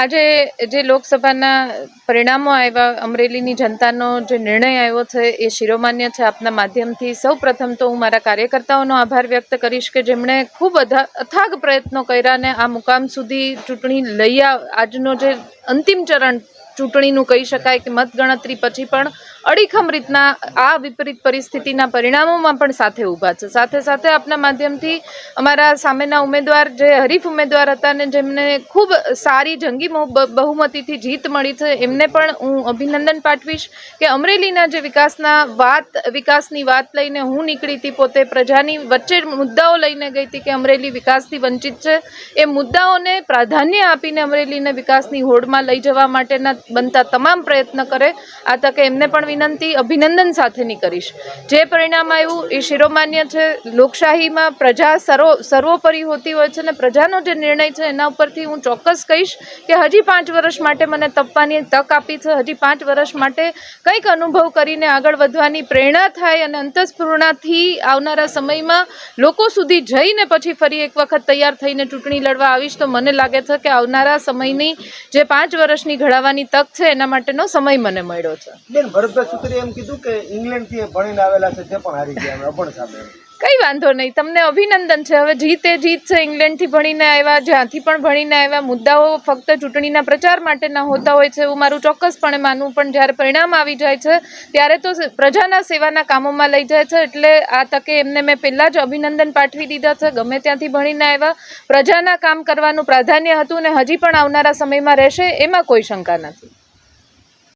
આજે જે લોકસભાના પરિણામો આવ્યા, અમરેલીની જનતાનો જે નિર્ણય આવ્યો છે, એ શિરોમાન્ય છે આપના માધ્યમથી. સૌ પ્રથમ તો હું મારા કાર્યકર્તાઓનો આભાર વ્યક્ત કરીશ કે જેમણે ખૂબ અથાગ પ્રયત્નો કર્યા અને આ મુકામ સુધી ચૂંટણી લઈ આજનો જે અંતિમ ચરણ ચૂંટણીનું કહી શકાય કે મતગણતરી પછી પણ અડીખમ રીતના આ વિપરીત પરિસ્થિતિના પરિણામોમાં પણ સાથે ઊભા છે. સાથે સાથે આપના માધ્યમથી અમારા સામેના ઉમેદવાર જે હરીફ ઉમેદવાર હતા ને જેમને ખૂબ સારી જંગી બહુમતીથી જીત મળી છે, એમને પણ હું અભિનંદન પાઠવીશ કે અમરેલીના જે વિકાસના વાત, વિકાસની વાત લઈને હું નીકળી હતી, પોતે પ્રજાની વચ્ચે મુદ્દાઓ લઈને ગઈ હતી કે અમરેલી વિકાસથી વંચિત છે. એ મુદ્દાઓને પ્રાધાન્ય આપીને અમરેલીને વિકાસની હોડમાં લઈ જવા માટેના બનતા તમામ પ્રયત્ન કરે, આ તકે એમને પણ વિનંતી, અભિનંદન સાથેની કરીશ. જે પરિણામ આવ્યું એ શિરોમાન્ય છે. લોકશાહીમાં પ્રજા સર્વ, સર્વોપરી હોતી હોય છે અને પ્રજાનો જે નિર્ણય છે એના ઉપરથી હું ચોક્કસ કહીશ કે હજી પાંચ વર્ષ માટે મને તપવાની તક આપી છે. હજી પાંચ વર્ષ માટે કંઈક અનુભવ કરીને આગળ વધવાની પ્રેરણા થાય અને અંતસ્ફૂર્ણાથી આવનારા સમયમાં લોકો સુધી જઈને પછી ફરી એક વખત તૈયાર થઈને ચૂંટણી લડવા આવીશ તો મને લાગે છે કે આવનારા સમયની જે પાંચ વર્ષની ઘડાવાની તક છે એના માટેનો સમય મને મળ્યો છે. બેન, ભરતભાઈ સુત્રી એમ કીધું કે ઇંગ્લેન્ડથી થી ભણીને આવેલા છે તે પણ હારી ગયા અભણ સામે. કઈ વાંધો નહીં. તમને અભિનંદન છે. હવે જીત જીત છે. ઇંગ્લેન્ડથી ભણીને આવ્યા, જ્યાંથી પણ ભણીને આવ્યા. મુદ્દાઓ ફક્ત ચૂંટણીના પ્રચાર માટેના હોતા હોય છે એવું મારું ચોક્કસપણે માનવું. પણ જ્યારે પરિણામ આવી જાય છે, ત્યારે તો પ્રજાના સેવાના કામોમાં લઈ જાય છે. એટલે આ તકે એમને મેં પહેલાં જ અભિનંદન પાઠવી દીધા છે. ગમે ત્યાંથી ભણીને આવ્યા. પ્રજાના કામ કરવાનું પ્રાધાન્ય હતું ને હજી પણ આવનારા સમયમાં રહેશે, એમાં કોઈ શંકા નથી.